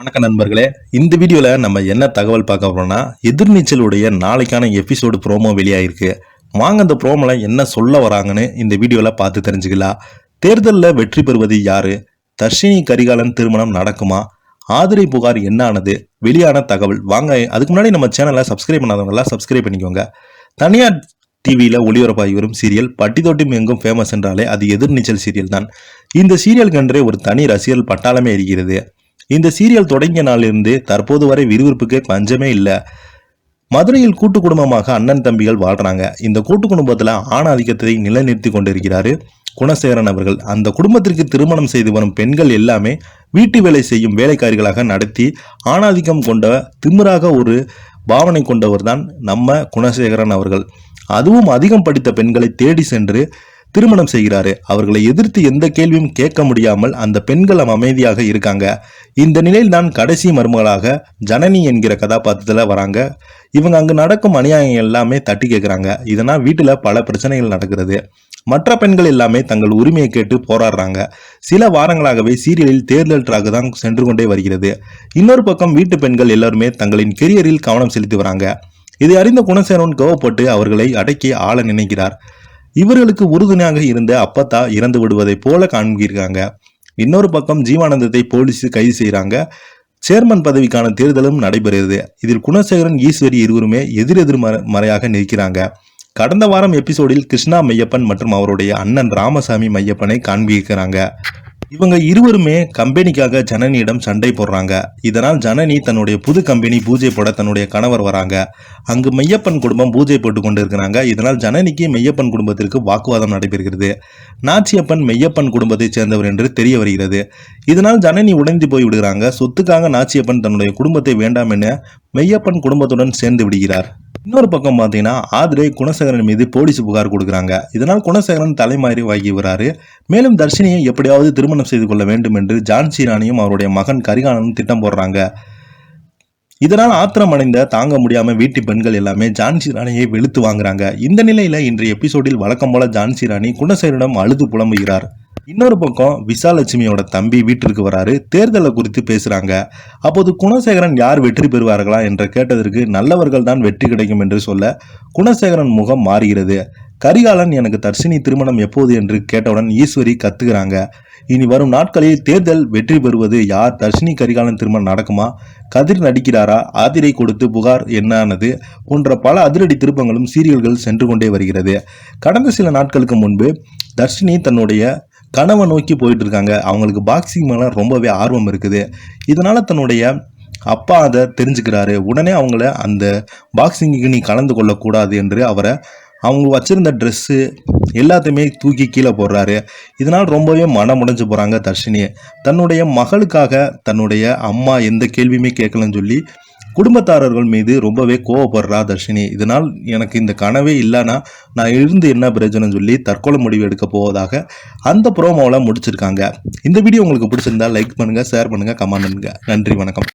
வணக்கம் நண்பர்களே. இந்த வீடியோவில் நம்ம என்ன தகவல் பார்க்க போறோம்னா எதிர்நீச்சலுடைய நாளைக்கான எபிசோடு ப்ரோமோ வெளியாயிருக்கு. வாங்க அந்த ப்ரோமோல என்ன சொல்ல வராங்கன்னு இந்த வீடியோவில் பார்த்து தெரிஞ்சுக்கலாம். தேர்தலில் வெற்றி பெறுவது யாரு? தர்ஷினி கரிகாலன் திருமணம் நடக்குமா? ஆதிரை புகார் என்ன ஆனது வெளியான தகவல். வாங்க அதுக்கு முன்னாடி நம்ம சேனலை சப்ஸ்கிரைப் பண்ணாதவங்களாம் சப்ஸ்கிரைப் பண்ணிக்கோங்க. தனியார் டிவியில் ஒளிபரப்பாகி வரும் சீரியல் பட்டி எங்கும் ஃபேமஸ் என்றாலே அது எதிர்நீச்சல் சீரியல் தான். இந்த சீரியலுக்கென்றே ஒரு தனி ரசிகர்கள் பட்டாளமே இருக்கிறது. இந்த சீரியல் தொடங்கிய நாளிலிருந்து தற்போது வரை விறுவிறுப்புக்கு பஞ்சமே இல்லை. மதுரையில் கூட்டு குடும்பமாக அண்ணன் தம்பிகள் வாழ்றாங்க. இந்த கூட்டு குடும்பத்தில் ஆணாதிக்கத்தை நிலைநிறுத்தி கொண்டிருக்கிறாரு குணசேகரன் அவர்கள். அந்த குடும்பத்திற்கு திருமணம் செய்து வரும் பெண்கள் எல்லாமே வீட்டு வேலை செய்யும் வேலைக்காரிகளாக நடத்தி ஆணாதிக்கம் கொண்ட திமிராக ஒரு பாவனை கொண்டவர் தான் நம்ம குணசேகரன் அவர்கள். அதுவும் அதிகம் படித்த பெண்களை தேடி சென்று திருமணம் செய்கிறாரு. அவர்களை எதிர்த்து எந்த கேள்வியும் கேட்க முடியாமல் அந்த பெண்கள் அமைதியாக இருக்காங்க. இந்த நிலையில் தான் கடைசி மருமகளாக ஜனனி என்கிற கதாபாத்திரத்தில் வராங்க. இவங்க அங்கு நடக்கும் அநியாயம் எல்லாமே தட்டி கேட்குறாங்க இதனால் வீட்டில் பல பிரச்சனைகள் நடக்கிறது. மற்ற பெண்கள் எல்லாமே தங்கள் உரிமையை கேட்டு போராடுறாங்க. சில வாரங்களாகவே சீரியலில் தேர்தல் ட்ராக் தான் சென்று கொண்டே வருகிறது. இன்னொரு பக்கம் வீட்டு பெண்கள் எல்லாருமே தங்களின் கெரியரில் கவனம் செலுத்தி வராங்க. இதை அறிந்த குணசேனன் கோவப்பட்டு அவர்களை அடக்கி ஆள நினைக்கிறார். இவர்களுக்கு உறுதுணையாக இருந்த அப்பத்தா இறந்து விடுவதைப் போல காண்கிறாங்க இன்னொரு பக்கம் ஜீவானந்தத்தை போலீஸ் கைது செய்கிறாங்க. சேர்மன் பதவிக்கான தேர்தலும் நடைபெறுகிறது. இதில் குணசேகரன் ஈஸ்வரி இருவருமே எதிரெதிர் மறையாக நிற்கிறாங்க. கடந்த வாரம் எபிசோடில் கிருஷ்ணா மையப்பன் மற்றும் அவருடைய அண்ணன் ராமசாமி மையப்பனை காண்பிக்கிறாங்க. இவங்க இருவருமே கம்பெனிக்காக ஜனனியிடம் சண்டை போடுறாங்க. இதனால் ஜனனி தன்னுடைய புது கம்பெனி பூஜை போட தன்னுடைய கணவர் வராங்க. அங்கு மெய்யப்பன் குடும்பம் பூஜை போட்டு கொண்டு இருக்கிறாங்க இதனால் ஜனனிக்கு மெய்யப்பன் குடும்பத்திற்கு வாக்குவாதம் நடைபெறுகிறது. நாச்சியப்பன் மெய்யப்பன் குடும்பத்தைச் சேர்ந்தவர் என்று தெரிய வருகிறது. இதனால் ஜனனி உடைந்து போய் விடுகிறாங்க. சொத்துக்காக நாச்சியப்பன் தன்னுடைய குடும்பத்தை வேண்டாம் என மெய்யப்பன் குடும்பத்துடன் சேர்ந்து விடுகிறார். இன்னொரு பக்கம் பார்த்தீங்கன்னா ஆதிரை குணசேகரன் மீது போலீஸ் புகார் கொடுக்குறாங்க. இதனால் குணசேகரன் தலைமாறி வாங்கி வராரு மேலும் தர்ஷினியை எப்படியாவது திருமணம் செய்து கொள்ள வேண்டும் என்று ஜான்சி ராணியும் அவருடைய மகன் கரிகாலனும் திட்டம் போடுறாங்க. இதனால் ஆத்திரம் அடைந்த தாங்க முடியாமல் வீட்டு பெண்கள் எல்லாமே ஜான்சி ராணியை வெளுத்து வாங்குறாங்க. இந்த நிலையில் இன்றைய எபிசோடில் வழக்கம் போல ஜான்சி ராணி குணசேகரிடம் அழுது புலம்புகிறார். இன்னொரு பக்கம் விசாலட்சுமியோட தம்பி வீட்டிற்கு வராரு. தேர்தலை குறித்து பேசுறாங்க. அப்போது குணசேகரன் யார் வெற்றி பெறுவார்களா என்று கேட்டதற்கு நல்லவர்கள் தான் வெற்றி கிடைக்கும் என்று சொல்ல குணசேகரன் முகம் மாறுகிறது. கரிகாலன் எனக்கு தர்ஷினி திருமணம் எப்போது? என்று கேட்டவுடன் ஈஸ்வரி கத்துக்கிறாங்க இனி வரும் நாட்களில் தேர்தல் வெற்றி பெறுவது யார்? தர்ஷினி கரிகாலன் திருமணம் நடக்குமா? கதிர் நடிக்கிறாரா? ஆதிரை கொடுத்து புகார் என்னானது? போன்ற பல அதிரடி திருப்பங்களும் சீரியல்கள் சென்று கொண்டே வருகிறது. கடந்த சில நாட்களுக்கு முன்பு தர்ஷினி தன்னுடைய கனவை நோக்கி போயிட்டு இருக்காங்க அவங்களுக்கு பாக்ஸிங் மேலே ரொம்பவே ஆர்வம் இருக்குது. இதனால் தன்னுடைய அப்பா அதை தெரிஞ்சுக்கிறாரு. உடனே அவங்கள அந்த பாக்ஸிங்குக்கு நீ கலந்து கொள்ளக்கூடாது என்று அவரை அவங்க வச்சுருந்த ட்ரெஸ்ஸு எல்லாத்தையுமே தூக்கி கீழே போடுறாரு. இதனால் ரொம்பவே மனம் உடைஞ்சு போகிறாங்க தர்ஷினி. தன்னுடைய மகளுக்காக தன்னுடைய அம்மா எந்த கேள்வியுமே கேட்கலன்னு சொல்லி குடும்பத்தாரர்கள் மீது ரொம்பவே கோவப்படுறா தர்ஷினி. இதனால் எனக்கு இந்த கனவே இல்லைன்னா நான் இருந்து என்ன பிரயோஜனம் சொல்லி தற்கொலை முடிவு எடுக்க போவதாக அந்த ப்ரோமோவில் முடிச்சிருக்காங்க. இந்த வீடியோ உங்களுக்கு பிடிச்சிருந்தா லைக் பண்ணுங்கள் ஷேர் பண்ணுங்கள் கமெண்ட் பண்ணுங்கள் நன்றி வணக்கம்.